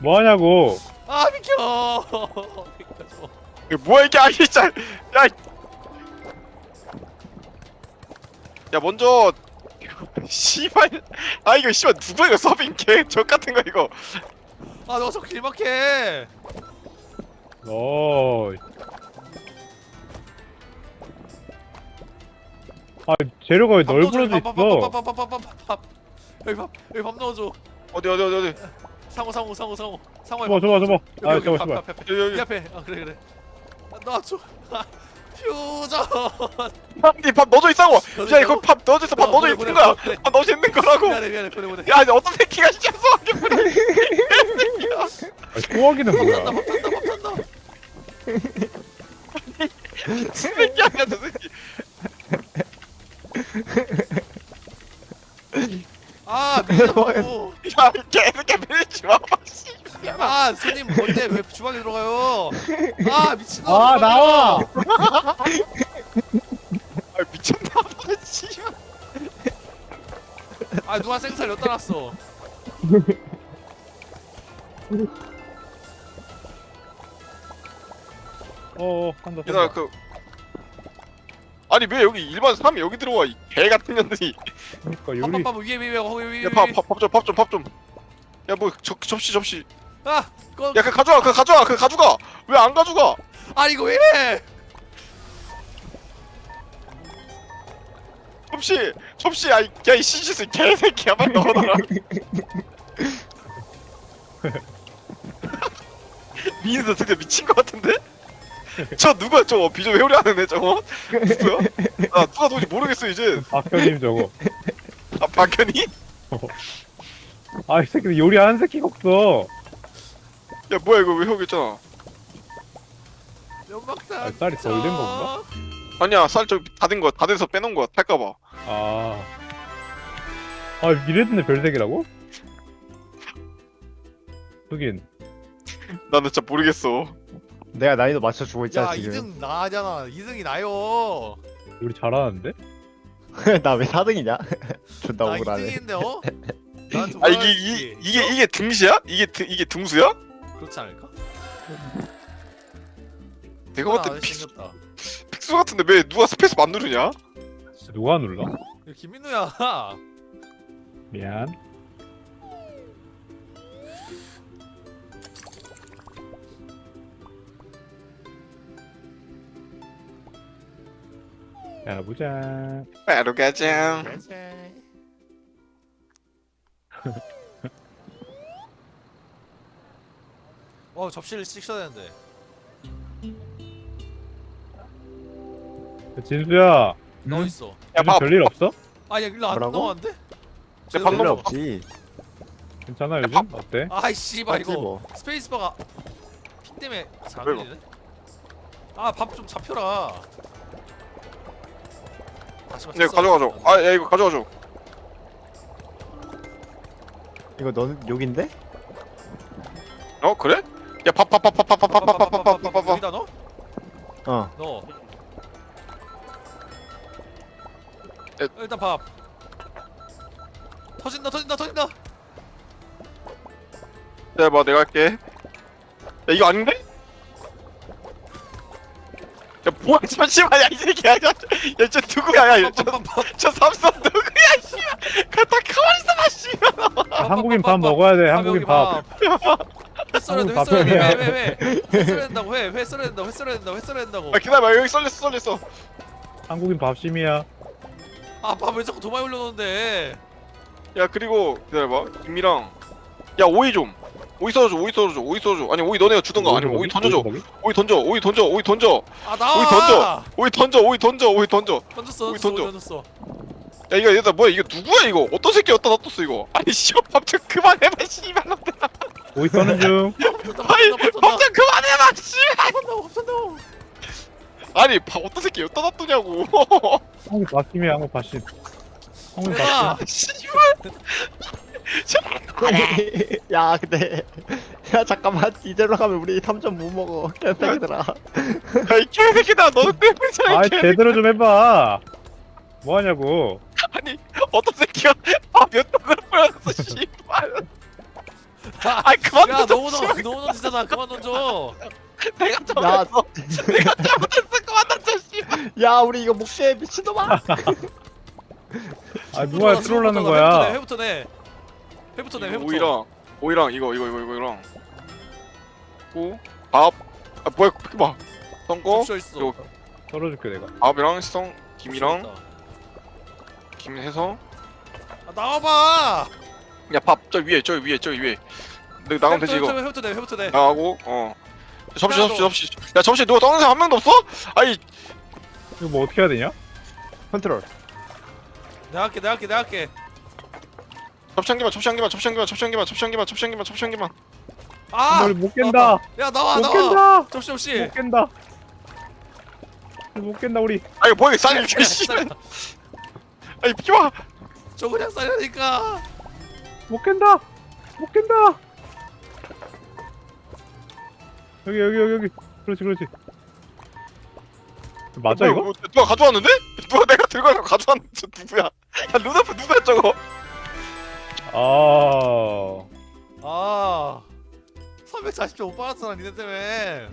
뭐 하냐고. 아 비켜. 비켜줘 이게 뭐야 이게? 아 진짜 야. 야 먼저 씨발. 아 이거 씨발 누구야 이거 서빙 개적 같은 거 이거. 아 너가 저 길막해. 어. 아 재료가 왜 널브러져 있어? 밥밥밥 밥 밥 밥 밥. 여기 밥 여기 밥 넣어줘. 어디 어디 어디 어디 상어 상어 상어 상어 상어 저거 저거 저거. 아 여기 저거 밥, 저거. 밥, 밥, 밥. 여기 이 여기. 앞에. 아 그래 그래. 아, 놔줘 아, 퓨전. 형님 밥 넣어져 있어 야 이거 밥 넣어져 있어. 밥 어, 넣어져 보내, 있는 거야. 보내, 보내. 밥 넣어져 있는 거라고! 미안해 미안해 보내 보내 야 어떤 새끼가 진짜 소화기 뿌려 아, 소화기는 뭐야? 밥 탄다 밥 탄다 새끼 아니야 저 새끼. 아 미안하고. 야. 아 손님 뭔데 왜 주방에 들어가요 아 미친놈 아 나와. 아 미쳤나 봐 씨발 아 누가 생살 엿다 놨어 어어 한다. 얘들아 한다. 그 아니 왜 여기 일반 사람이 여기 들어와 이 개 같은 년들이 그러니까 요리. 밥밥밥 위에 위에 거기 위에 위에 야밥밥좀밥좀밥좀야 뭐 접시 접시 아 꺼. 야그 가져와 그 가져와 그 가져가 왜 안 가져가 아 이거 왜 이래 접시 접시 아이 야이 시시스 개새끼야 빨리 넣어놔라 미인도 되게 미친 것 같은데? 저 누가 저거 비주얼 회오리 하는 애 저거? 누구야? 아 누가 누군지 모르겠어 이제 박현님 저거. 아 박현이? 아이 새끼 요리하는 새끼가 없어. 야 뭐야 이거 왜 여기 있잖아 연막탄 아, 쌀이 덜된 건가? 아니야 쌀 저기 다된 거야 다 돼서 빼놓은 거야 탈까봐 아. 아 이랬는데 별색이라고? 하긴 나는 진짜 모르겠어 내가 난이도 맞춰주고 있잖아 야 지금 2등 나잖아 2등이 나요 요리 잘하는데? 나 왜 4등이냐? 존나 나 억울하네 2등인데 어? 아 이게 이? 이게 이게 등시야? 이게 등 이게 등수야? 그렇지 않을까? 내가 아, 봤을 때 생겼다 픽수 같은데 왜 누가 스페이스 안 누르냐? 진짜 누가 눌러? 김민우야 미안. 자 보자. 바로 가자 어 접시를 씻어야 되는데 진수야. 너 있어 야 요즘 밥, 별일 없어? 아야 일로 안 뭐라고? 넘어왔는데? 야, 밥 별로 먹어. 없지 괜찮아 요즘? 어때? 아이 씨발 맞지 이거 뭐 스페이스바가 픽 때문에 잘왜 안되네 아밥 좀 잡혀라 다시 야 가져가줘 아야 이거 가져가줘 이거 너는 욕인데? 어 그래? 야밥밥 밥 밥 밥 밥 밥 밥 밥 밥 밥 밥 여기다 넣어? 어 넣어 에. 일단 밥 터진다 터진다 터진다 야봐 내가 할게 야 이거 아닌데? 야 뭐야 잠시만 야 이 새끼야 야저 누구야 야 저 밥, 저 삼성 누구야 씨발 다 가만히 있어봐 씨발 아, 한국인 밥 먹어야 돼. 한국인 밥. 회 썰어야 돼, 회 썰어야 돼, 밥. 회, 회, 회. 회 썰어야 된다고, 회, 회 썰어야 된다고, 회 썰어야 된다고, 회 썰어야 된다고. 아 기다려봐 여기 썰렸어 썰렸어 한국인 밥심이야. 아, 밥왜 자꾸 도마에 올려놓는데? 야 그리고 기다려봐 김이랑 야 오이 좀 오이 썰어줘 오이 썰어줘 오이 썰어줘 아니 오이 너네가 주던가 아니면 오이 던져줘 오이 던져 오이 던져 오이 던져 아, 나와! 오이 던져! 오이 던져 오이 던져 오이 던져 던졌어, 오이 던졌어, 던져. 오이 던졌어. 야 이거 얘들아 뭐야 이거 누구야 이거 어떤 새끼 어디다 놔뒀어 이거 아니 씨발 밥좀 그만해봐 씨발 놈들아 오이 써는 중. 아니 밥 던져, 밥좀 그만해봐 씨발. 아니 밥 어떤 새끼 어디다 놔두냐고 한국 밥심이야 한국 밥심. 한국 밥심. 씨발 야 근데 야 잠깐만 이대로 가면 우리 3점 못 먹어 개새끼들아 야이 개새끼다 너는 때문에 아이 개... 제대로 좀 해봐. 뭐 하냐고. 아니 어떤 새끼가 밥몇 통을 뿌려놨어 씨발 아이 그만 야 던져. 너무 던 너무 던지잖아 그만 던져. 내가 야, 잘못했어. 내가 잘못했어. 그만 던져 씨발. 야 우리 이거 목재 미친놈아. 아 누가 트롤하는 거야? 회부터 내 회부터 내 회부터 오이랑 오이랑 이거 이거 이거 이거랑 고밥 아 뭐야 그렇게 봐쳐 있어. 이거 썰어줄게 내가. 밥이랑 성 김이랑 김 해서 아, 나와봐. 야밥 저 위에 저 위에 저 위에 너 나가면 되지 이거. 회부터 내 회부터 내. 나가고 어. 접시 접시 접시. 야 접시 누가 떠는 사람 한 명도 없어? 아이 이거 뭐 어떻게 해야 되냐? 컨트롤. 내가 할게 내가 할게 내가 할게. 접시 한 개만 접시 한 개만 접시 한 개만 접시 한 개만 접시 한 개만 접시 한 개만 접시 한 개만. 아! 못 깬다. 야 나와 못 나와. 깬다. 접시 접시. 못 깬다. 못 깬다 우리. 아 이거 뭐야 쌀 이렇게 씨. 아이 비와 저 그냥 싸려니까. 못 깬다. 못 깬다 여기 여기 여기 여기. 그렇지 그렇지. 맞아 이거? 누가 가져왔는데? 누가 내가 들고 가서 가져왔는데 저 누구야? 야 루나프 누구야 저거? 아. 아. 340점 못 받았잖아 니네 때문에.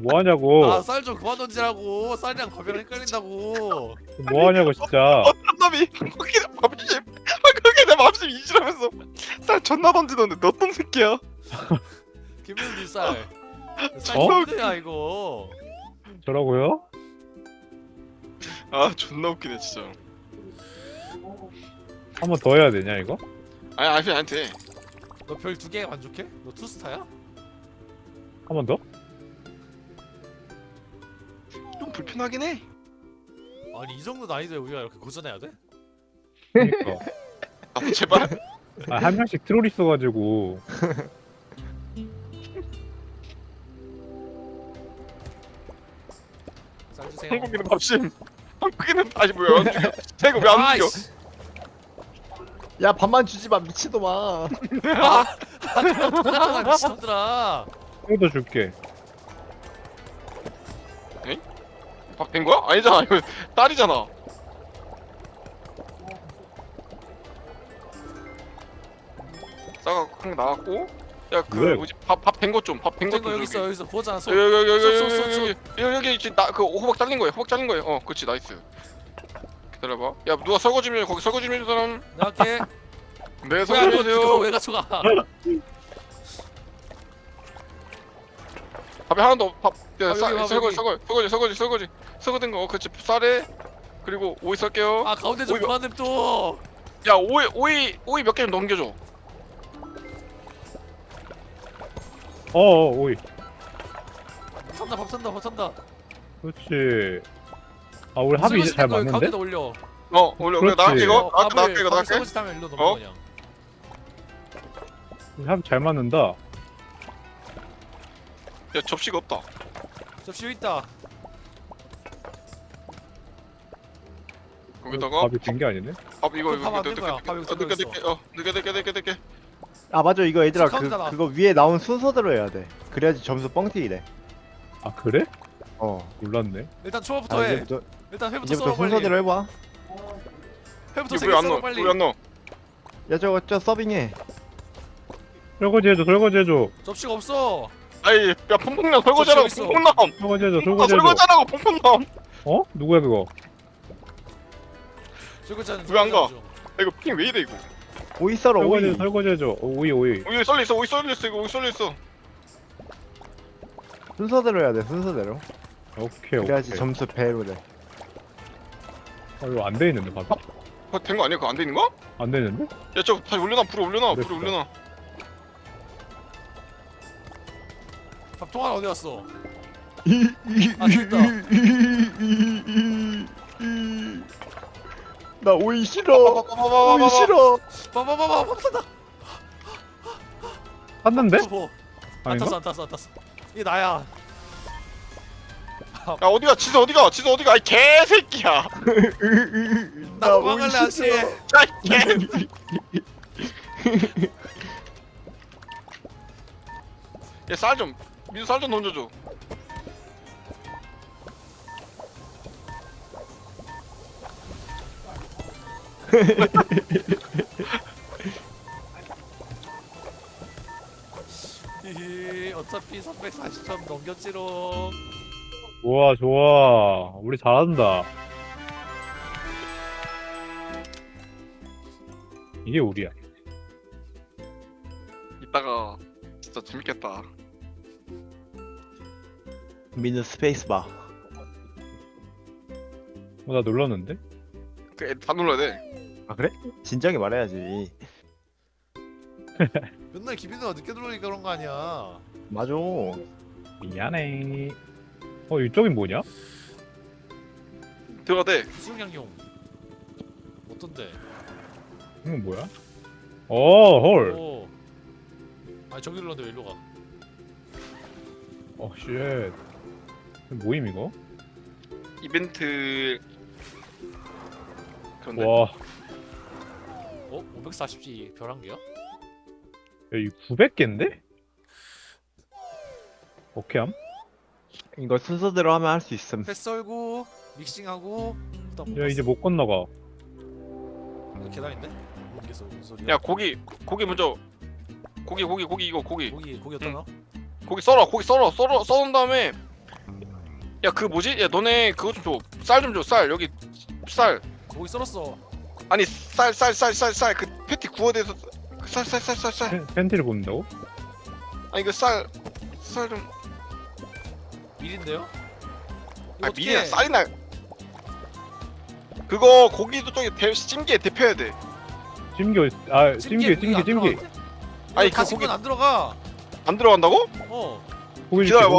뭐 하냐고. 아 쌀 좀 그만 던지라고. 쌀이랑 밥이랑 헷갈린다고. 뭐 하냐고 진짜. 어떤 놈이 거기다 밥심 거기다 밥심 이지라면서. 쌀 존나 던지던데 너 어떤 새끼야? 김민우 쌀쌀 어? 힘드냐 이거 저라고요? 아 존나 웃기네 진짜 한 번 더 해야 되냐 이거? 아니 아니 그냥 안돼 너 별 두 개에 만족해? 너 투스타야? 한 번 더? 좀 불편하긴 해 아니 이 정도 난이도에 우리가 이렇게 고전해야 돼? 그니까 아 제발 아, 한 명씩 트롤 있어가지고 주세요. 태국인은 밥심. 한국인은 아니 뭐야? 안 죽여. 태국 왜안 죽여? 아이씨 야 밥만 주지 마 미친놈아. 똑같잖아 미친놈들아. 이것도 줄게. 밥 된 거야? 아니잖아. 이거 딸이잖아. 싸가 한거 나왔고 야그 이거? 뭐지? 밥밥 된거좀밥된거 된거 좀 여기 있어 여기 있어 보잖아 소 여기 여기 여기 쏘, 여기 쏘, 쏘, 여기 여기 여기 지금 나그 호박 잘린 거예요. 호박 잘린 거예요. 어 그렇지. 나이스. 기다려봐. 야 누가 설거지 좀 해, 거기 설거지 좀 해줄 사람. 내가 할게. 네 뭐야 설거지 너 그거 해주세요 왜 가져가 밥이 하나도 없- 밥. 야, 아, 쌀- 여기 봐, 설거지 여기. 설거지 설거지 설거지 설거지. 설거진 거 어, 그렇지. 쌀에 그리고 오이 썰게요. 아 가운데 좀 오이 그만 냅둬 야 오이 오이 오이 몇 개 좀 넘겨줘 어어 오이. 찬다 밥 찬다 밥 찬다. 그렇지. 아 우리 합이 이제 잘 맞는데? 가운데다 올려? 어 원래 원래 그렇지. 나갈게 이거. 어, 나갈게 나갈게 이거 나갈게. 설거지 타면 일로 넘어 어? 그냥 우리 합이 잘 맞는다. 야 접시가 없다. 접시 여기 있다. 거기다가 밥이 된 게 아니네? 밥 이거 이거 밥안 이거 된 거야. 밥 여기 늦게 들어있어. 늦게 어 늦게 늦게 늦게 늦게 아 맞아. 이거 얘들아 그. 그거 위에 나온 순서대로 해야 돼. 그래야지 점수 뻥튀기래. 아 그래? 어. 몰랐네. 일단 아, 초밥부터 해. 이제부터, 일단 회부터 이제부터 썰어 빨리. 순서대로 해봐. 회부터 이거 왜안 썰어 넣어 빨리. 왜안 넣어. 야 저거 저 서빙해. 설거지 해줘 설거지 해줘. 접시가 없어. 아이 야 퐁퐁남 설거지하라고? 퐁퐁남 설거지 해줘 나 설거지 해줘 설거지하라고 퐁퐁남 어? 누구야 그거? 설거지하는 왜안 가? 설거지 중. 야, 이거 핑 왜 이래 이거 오이 썰어 설거지 오이 해줘 설거지 해줘. 어, 오이 오이. 오이 썰려 있어 오이 썰려 있어 이거 오이 썰려 있어. 순서대로 해야 돼 순서대로. 오케이 그래야지 오케이. 점수 배로 돼. 아 이거 안 돼 있는데 밥이? 그거 된거 아니야? 그거 안 돼 있는 거? 안 되는데? 야 저거 다시 올려놔 불에 올려놔 불에 그랬어. 올려놔. 밥통 하나 어디 갔어? 아, 아 됐다. 나 오이 싫어. 오이 싫어. 봐봐봐봐. 밥 탄다. 샀는데? 뭐. 안 아닌가? 탔어 안 탔어 안 탔어. 이게 나야. 야 어디가? 지수 어디가? 지수 어디가? 이 개새끼야. 나도 오이 망할래 아저씨. 싫어. 야개. 야쌀좀 민수 쌀 좀 던져줘 히히 어차피 340점 넘겼지롱. 좋아 좋아. 우리 잘한다. 이게 우리야. 이따가 진짜 재밌겠다. 민우 스페이스바. 어, 나 눌렀는데? 그 애들 다 눌러야 돼 아 그래? 진작에 말해야지 맨날 기빈이가 늦게 들어오니까 그런 거 아니야 맞아 미안해 어 이쪽이 뭐냐? 들어가 돼 수영양용 어떤데? 이건 뭐야? 어헐 오 아니 저기로 갔는데 왜 일로 가? 어쉣 모임 이거? 이벤트 그런데 와. 어? 540G 별한 개야? 야, 이 900개인데? 오케이 함? 이거 순서대로 하면 할 수 있음. 패스 썰고 믹싱하고 그다음 야 이제 못 건너가. 계단인데? 무슨 소리야? 야 고기 고기 먼저. 고기 고기 고기 이거 고기. 고기 고기 어떤 거? 고기 썰어 고기 썰어 썰어 썰은 다음에. 야 그 뭐지? 야 너네 그거 좀줘쌀 좀 줘 쌀. 여기 쌀 고기 썰었어 아니 쌀 쌀 쌀 쌀 쌀 그 패티 구워대서 쌀 쌀 쌀 쌀 쌀 팬- 팬티를 굽는다고? 아니 그 쌀쌀좀 밀인데요? 이거 아 어떡해? 쌀이나 그거 고기도 저기 대, 찜기에 데펴야 돼 찜기 어디- 아 찜기 찜기 안 찜기? 아니, 다그 고기- 안 들어가 안 들어간다고? 어 고기 기다려봐.